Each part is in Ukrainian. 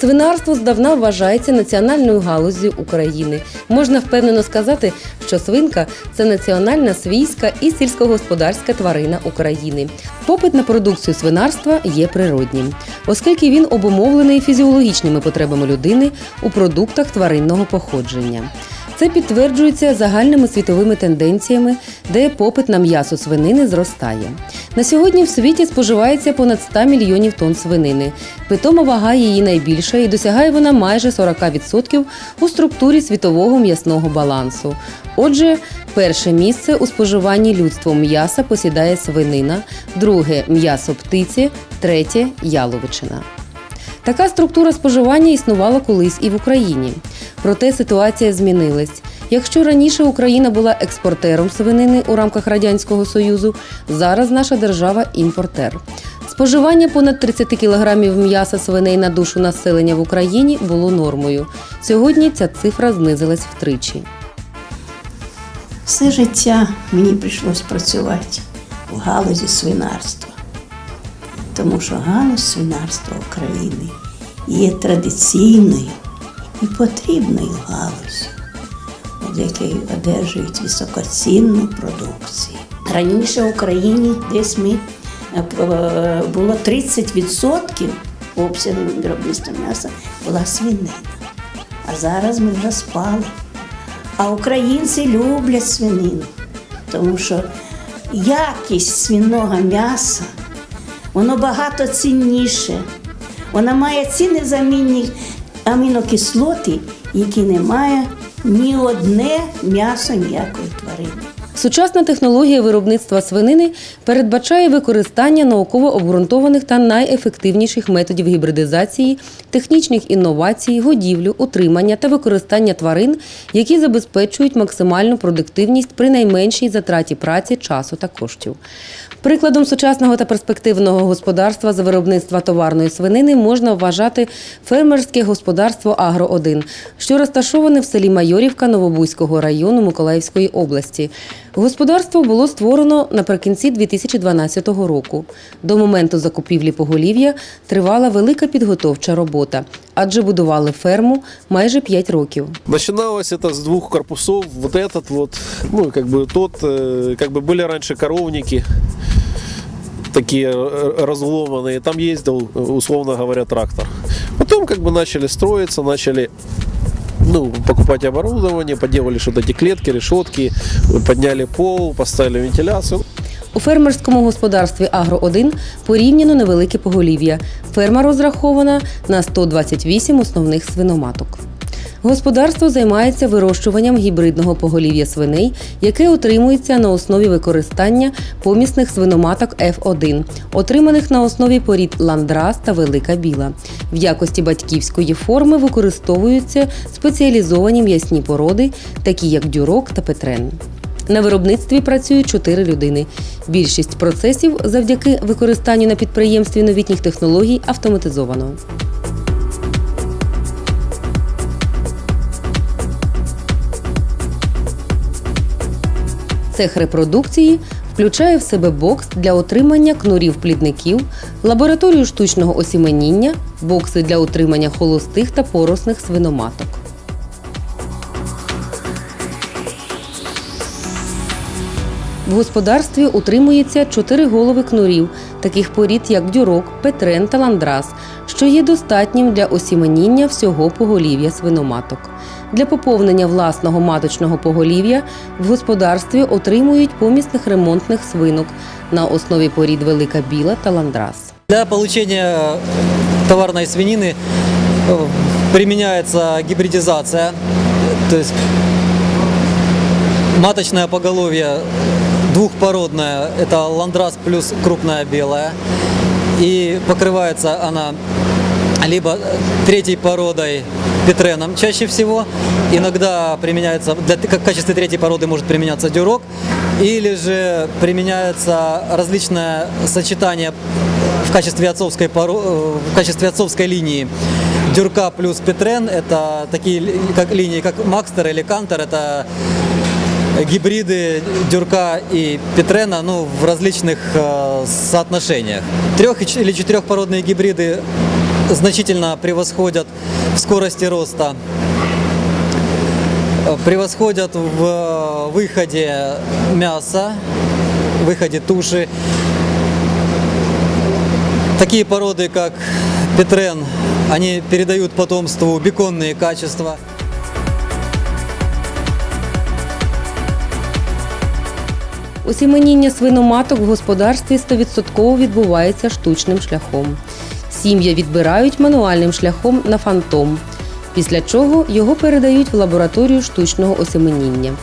Свинарство здавна вважається національною галуззю України. Можна впевнено сказати, що свинка це національна свійська і сільськогосподарська тварина України. Попит на продукцію свинарства є природнім, оскільки він обумовлений фізіологічними потребами людини у продуктах тваринного походження. Це підтверджується загальними світовими тенденціями, де попит на м'ясо свинини зростає. На сьогодні в світі споживається понад 100 мільйонів тонн свинини. Питома вага її найбільша і досягає вона майже 40% у структурі світового м'ясного балансу. Отже, перше місце у споживанні людством м'яса посідає свинина, друге м'ясо птиці, третє яловичина. Така структура споживання існувала колись і в Україні. Проте ситуація змінилась. Якщо раніше Україна була експортером свинини у рамках Радянського Союзу, зараз наша держава імпортер. Споживання понад 30 кілограмів м'яса свиней на душу населення в Україні було нормою. Сьогодні ця цифра знизилась втричі. Все життя мені прийшлось працювати в галузі свинарства, тому що галузь свинарства України є традиційною і потрібною галузю, від якої одержують високоцінну продукцію. Раніше в Україні десь ми е, е, було 30% обсягу виробництва м'яса була свинина. А зараз ми вже спали. А українці люблять свинину, тому що якість свиного м'яса воно багато цінніше. Вона має ці незамінні амінокислоти, які не має ні одне м'ясо ніякої тварини. Сучасна технологія виробництва свинини передбачає використання науково обґрунтованих та найефективніших методів гібридизації, технічних інновацій, годівлю, утримання та використання тварин, які забезпечують максимальну продуктивність при найменшій затраті праці, часу та коштів. Прикладом сучасного та перспективного господарства за виробництва товарної свинини можна вважати фермерське господарство Агро-1, що розташоване в селі Майорівка Новобузького району Миколаївської області. Господарство було створено наприкінці 2012 року. До моменту закупівлі поголів'я тривала велика підготовча робота, адже будували ферму майже 5 років. Начиналось это с двух корпусов. Вот этот вот, ну и как бы тот, э, как бы были раньше коровники такие э, разломанные. Там ездил, э, условно говоря, трактор. Потом как бы начали строиться, начали ну, покупать оборудование, поделали что-то эти клетки, решетки, подняли пол, поставили вентиляцию. У фермерському господарстві Агро-1 порівняно невелике поголів'я. Ферма розрахована на 128 основних свиноматок. Господарство займається вирощуванням гібридного поголів'я свиней, яке отримується на основі використання помісних свиноматок F1, отриманих на основі порід ландрас та велика біла. В якості батьківської форми використовуються спеціалізовані м'ясні породи, такі як дюрок та петрен. На виробництві працюють чотири людини. Більшість процесів завдяки використанню на підприємстві новітніх технологій автоматизовано. Цех репродукції включає в себе бокс для отримання кнурів-плідників, лабораторію штучного осіменіння, бокси для утримання холостих та поросних свиноматок. В господарстві утримується чотири голови кнурів, таких порід як дюрок, петрен та ландрас, що є достатнім для осіменіння всього поголів'я свиноматок. Для поповнення власного маточного поголів'я в господарстві отримують помісних ремонтних свинок на основі порід велика біла та ландрас. Для получения товарной свинины э, применяется гибридизация, то есть маточное поголовье двухпородное, это ландрас плюс крупная белая, и покрывается она либо третьей породой петреном чаще всего, иногда применяется, для, как в качестве третьей породы может применяться дюрок, или же применяется различное сочетание в качестве отцовской, поро- э, в качестве отцовской линии дюрка плюс петрен, это такие как линии, как Макстер или Кантер, это гибриды дюрка и петрена ну, в различных э, соотношениях. Трех или четырехпородные гибриды значительно превосходят в скорости роста, э, превосходят в э, выходе мяса, выходе туши. Такие породы, как Петрен, они передают потомству беконные качества. Осіменіння свиноматок в господарстві 100% відбувається штучним шляхом. Сім'я відбирають мануальним шляхом на фантом, після чого його передають в лабораторію штучного осіменіння.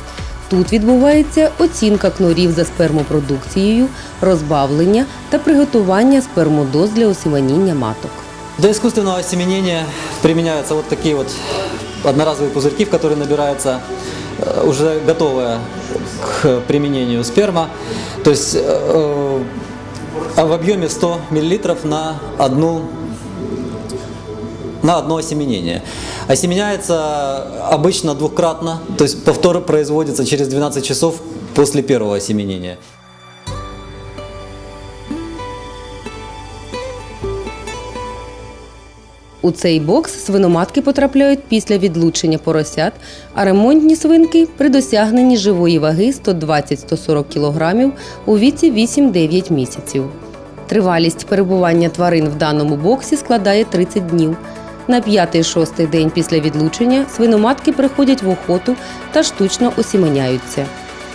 Тут відбувається оцінка кнурів за спермопродукцією, розбавлення та приготування спермодоз для осіменіння маток. Для искусственного осеменения применяются вот такие вот одноразовые пузырьки, в которые набирается э, уже готовая к применению сперма. То есть э, а в объеме 100 мл на одну на одно осеменение. Осеменяется обычно двукратно, то есть повтор производится через 12 часов после первого осеменения. У цей бокс свиноматки потрапляють після відлучення поросят, а ремонтні свинки при досягненні живої ваги 120-140 кг у віці 8-9 місяців. Тривалість перебування тварин в даному боксі складає 30 днів. На 5-6 день після відлучення свиноматки приходять в охоту та штучно осіменяються.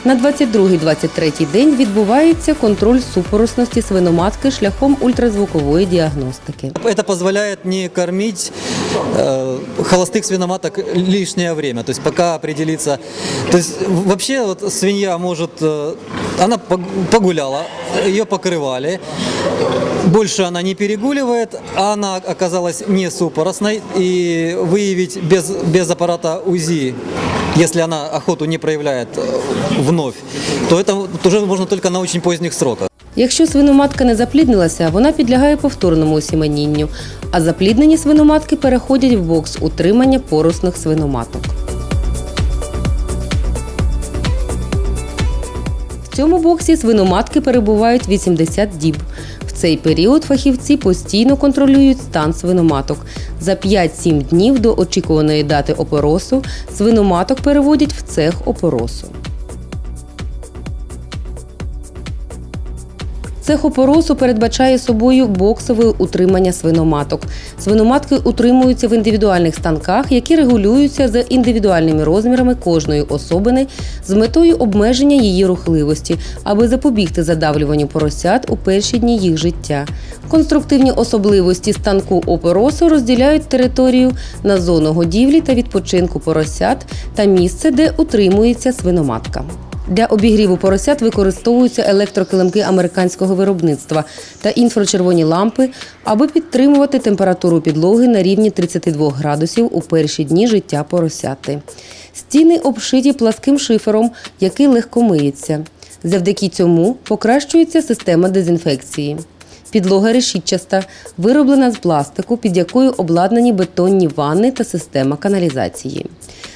На 22-23 день відбувається контроль супоросності свиноматки шляхом ультразвукової діагностики. Это позволяет не кормить э, холостых свиноматок лишнее время, то есть пока определиться. То есть в- вообще вот свинья может, э, она пог- погуляла, ее покрывали, больше она не перегуливает, а она оказалась не супоросной и выявить без, без аппарата УЗИ, если она охоту не проявляет э, вновь, то это уже можно только на очень поздних сроках. Якщо свиноматка не запліднилася, вона підлягає повторному осіменінню, а запліднені свиноматки переходять в бокс утримання поросних свиноматок. В цьому боксі свиноматки перебувають 80 діб. В цей період фахівці постійно контролюють стан свиноматок. За 5-7 днів до очікуваної дати опоросу свиноматок переводять в цех опоросу. Цех опоросу передбачає собою боксове утримання свиноматок. Свиноматки утримуються в індивідуальних станках, які регулюються за індивідуальними розмірами кожної особини з метою обмеження її рухливості, аби запобігти задавлюванню поросят у перші дні їх життя. Конструктивні особливості станку опоросу розділяють територію на зону годівлі та відпочинку поросят та місце, де утримується свиноматка. Для обігріву поросят використовуються електрокилимки американського виробництва та інфрачервоні лампи, аби підтримувати температуру підлоги на рівні 32 градусів у перші дні життя поросяти. Стіни обшиті пласким шифером, який легко миється. Завдяки цьому покращується система дезінфекції. Підлога решітчаста, вироблена з пластику, під якою обладнані бетонні ванни та система каналізації.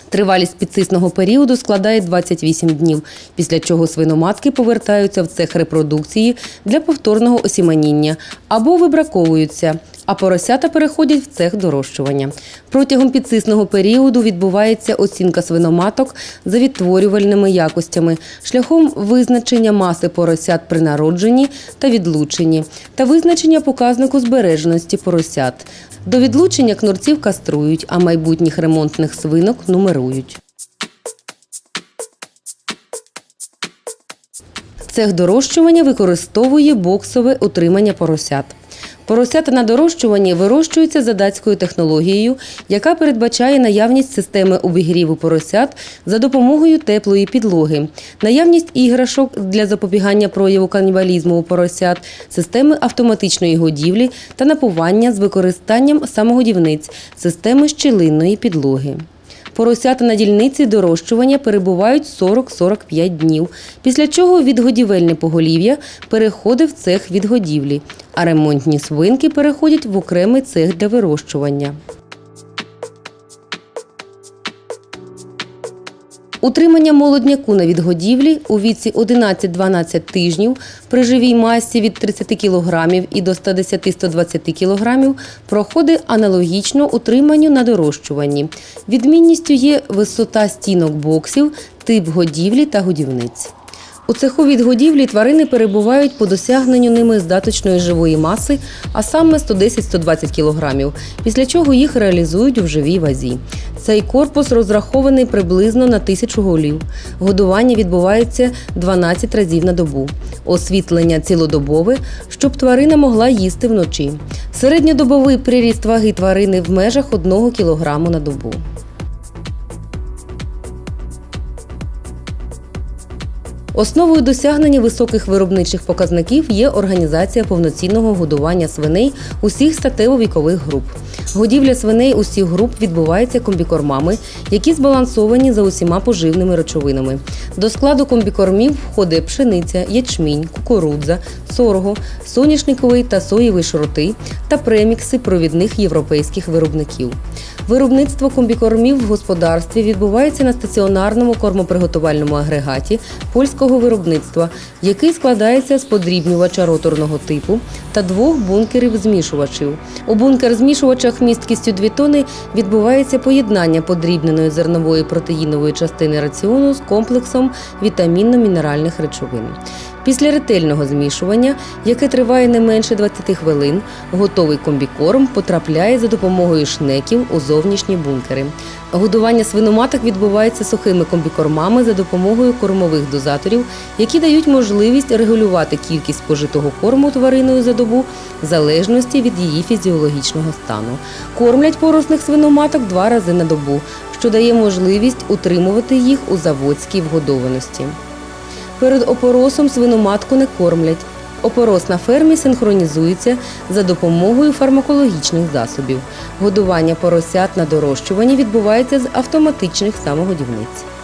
Тривалість підсисного періоду складає 28 днів, після чого свиноматки повертаються в цех репродукції для повторного осіменіння або вибраковуються, а поросята переходять в цех дорощування. Протягом підсисного періоду відбувається оцінка свиноматок за відтворювальними якостями шляхом визначення маси поросят при народженні та відлученні та визначення показнику збереженості поросят. До відлучення кнурців каструють, а майбутніх ремонтних свинок нумерують. Цех дорощування використовує боксове утримання поросят. Поросята на дорощуванні вирощуються за датською технологією, яка передбачає наявність системи обігріву поросят за допомогою теплої підлоги, наявність іграшок для запобігання прояву канібалізму у поросят, системи автоматичної годівлі та напування з використанням самогодівниць, системи щілинної підлоги. Поросята на дільниці дорощування перебувають 40-45 днів, після чого відгодівельне поголів'я переходить в цех відгодівлі, а ремонтні свинки переходять в окремий цех для вирощування. Утримання молодняку на відгодівлі у віці 11-12 тижнів при живій масі від 30 кг і до 110-120 кг проходить аналогічно утриманню на дорощуванні. Відмінністю є висота стінок боксів, тип годівлі та годівниць. У цеху відгодівлі тварини перебувають по досягненню ними здаточної живої маси, а саме 110-120 кг, після чого їх реалізують у живій вазі. Цей корпус розрахований приблизно на тисячу голів. Годування відбувається 12 разів на добу. Освітлення цілодобове, щоб тварина могла їсти вночі. Середньодобовий приріст ваги тварини в межах 1 кг на добу. Основою досягнення високих виробничих показників є організація повноцінного годування свиней усіх статево-вікових груп. Годівля свиней усіх груп відбувається комбікормами, які збалансовані за усіма поживними речовинами. До складу комбікормів входить пшениця, ячмінь, кукурудза, сорго, соняшниковий та соєвий шроти та премікси провідних європейських виробників. Виробництво комбікормів в господарстві відбувається на стаціонарному кормоприготувальному агрегаті польського виробництва, який складається з подрібнювача роторного типу та двох бункерів змішувачів. У бункер-змішувачах місткістю 2 тони відбувається поєднання подрібненої зернової протеїнової частини раціону з комплексом вітамінно-мінеральних речовин. Після ретельного змішування, яке триває не менше 20 хвилин, готовий комбікорм потрапляє за допомогою шнеків у зовнішні бункери. Годування свиноматок відбувається сухими комбікормами за допомогою кормових дозаторів, які дають можливість регулювати кількість спожитого корму твариною за добу в залежності від її фізіологічного стану. Кормлять поросних свиноматок два рази на добу, що дає можливість утримувати їх у заводській вгодованості. Перед опоросом свиноматку не кормлять. Опорос на фермі синхронізується за допомогою фармакологічних засобів. Годування поросят на дорощуванні відбувається з автоматичних самогодівниць.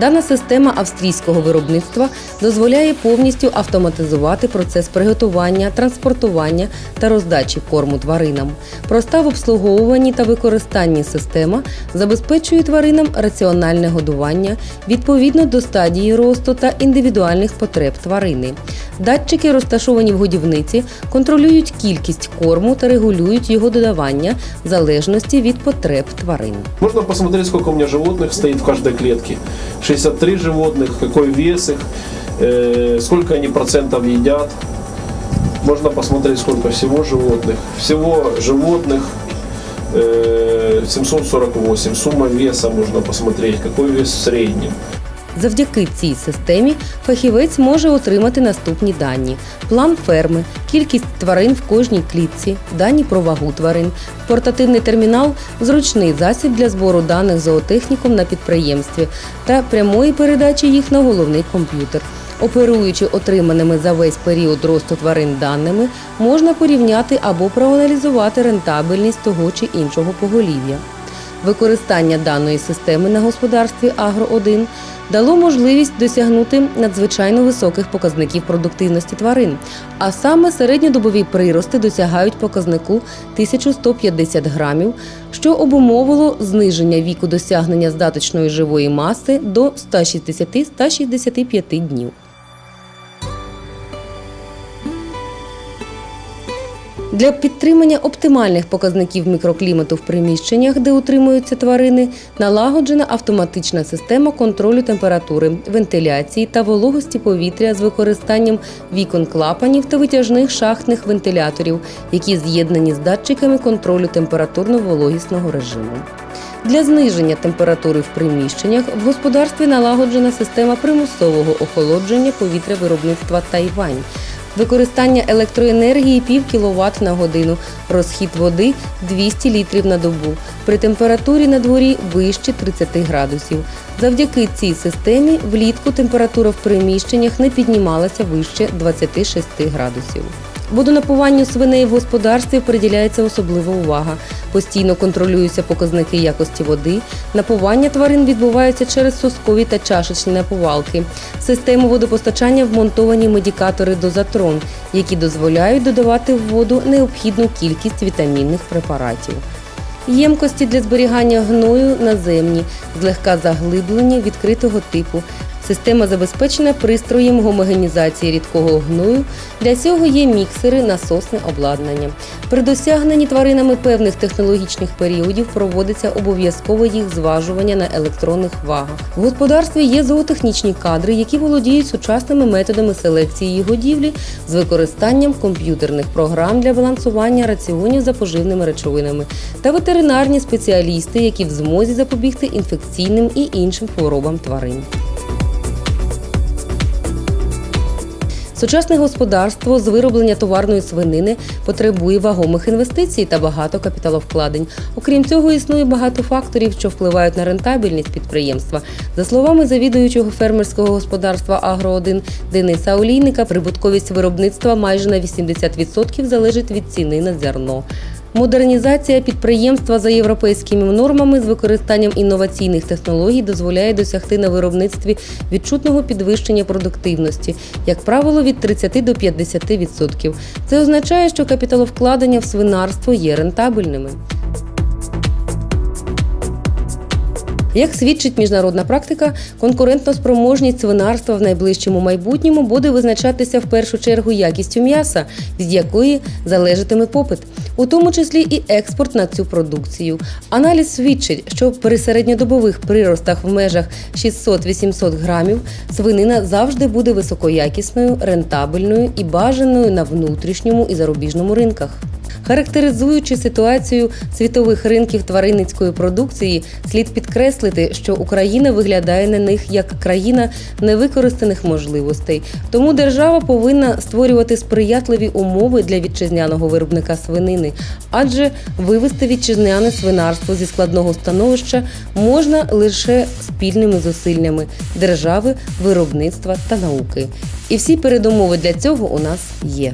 Дана система австрійського виробництва дозволяє повністю автоматизувати процес приготування, транспортування та роздачі корму тваринам. Проста в обслуговуванні та використанні система забезпечує тваринам раціональне годування відповідно до стадії росту та індивідуальних потреб тварини. Датчики, розташовані в годівниці, контролюють кількість корму та регулюють його додавання в залежності від потреб тварин. Можно посмотреть, сколько у меня животных стоит в каждой клетке. 63 животных, какой вес их, э, сколько они процентов едят. Можно посмотреть, сколько всего животных. Всего животных э, 748. Сумма веса можно посмотреть, какой вес в среднем. Завдяки цій системі фахівець може отримати наступні дані: план ферми, кількість тварин в кожній клітці, дані про вагу тварин, портативний термінал, зручний засіб для збору даних зоотехніком на підприємстві та прямої передачі їх на головний комп'ютер. Оперуючи отриманими за весь період росту тварин даними, можна порівняти або проаналізувати рентабельність того чи іншого поголів'я. Використання даної системи на господарстві Агро-1 дало можливість досягнути надзвичайно високих показників продуктивності тварин, а саме середньодобові прирости досягають показнику 1150 грамів, що обумовило зниження віку досягнення здаточної живої маси до 160-165 днів. Для підтримання оптимальних показників мікроклімату в приміщеннях, де утримуються тварини, налагоджена автоматична система контролю температури, вентиляції та вологості повітря з використанням вікон клапанів та витяжних шахтних вентиляторів, які з'єднані з датчиками контролю температурно-вологісного режиму. Для зниження температури в приміщеннях в господарстві налагоджена система примусового охолодження повітря виробництва Тайвань. Використання електроенергії пів кВт на годину, розхід води 200 літрів на добу. При температурі на дворі вище 30 градусів. Завдяки цій системі влітку температура в приміщеннях не піднімалася вище 26 градусів. Водонапуванню свиней в господарстві приділяється особлива увага. Постійно контролюються показники якості води. Напування тварин відбувається через соскові та чашечні напувалки. Систему водопостачання вмонтовані медікатори дозатрон, які дозволяють додавати в воду необхідну кількість вітамінних препаратів. Ємкості для зберігання гною наземні, злегка заглиблені відкритого типу. Система забезпечена пристроєм гомогенізації рідкого гною. Для цього є міксери, насосне обладнання. При досягненні тваринами певних технологічних періодів проводиться обов'язкове їх зважування на електронних вагах. В господарстві є зоотехнічні кадри, які володіють сучасними методами селекції і годівлі з використанням комп'ютерних програм для балансування раціонів за поживними речовинами та ветеринарні спеціалісти, які в змозі запобігти інфекційним і іншим хворобам тварин. Сучасне господарство з вироблення товарної свинини потребує вагомих інвестицій та багато капіталовкладень. Окрім цього, існує багато факторів, що впливають на рентабельність підприємства. За словами завідуючого фермерського господарства Агро-1 Дениса Олійника, прибутковість виробництва майже на 80% залежить від ціни на зерно. Модернізація підприємства за європейськими нормами з використанням інноваційних технологій дозволяє досягти на виробництві відчутного підвищення продуктивності, як правило, від 30 до 50%. Це означає, що капіталовкладення в свинарство є рентабельними. Як свідчить міжнародна практика, конкурентноспроможність свинарства в найближчому майбутньому буде визначатися в першу чергу якістю м'яса, від якої залежатиме попит, у тому числі і експорт на цю продукцію. Аналіз свідчить, що при середньодобових приростах в межах 600-800 грамів свинина завжди буде високоякісною, рентабельною і бажаною на внутрішньому і зарубіжному ринках. Характеризуючи ситуацію світових ринків тваринницької продукції, слід підкреслити, що Україна виглядає на них як країна невикористаних можливостей. Тому держава повинна створювати сприятливі умови для вітчизняного виробника свинини, адже вивести вітчизняне свинарство зі складного становища можна лише спільними зусиллями держави, виробництва та науки. І всі передумови для цього у нас є.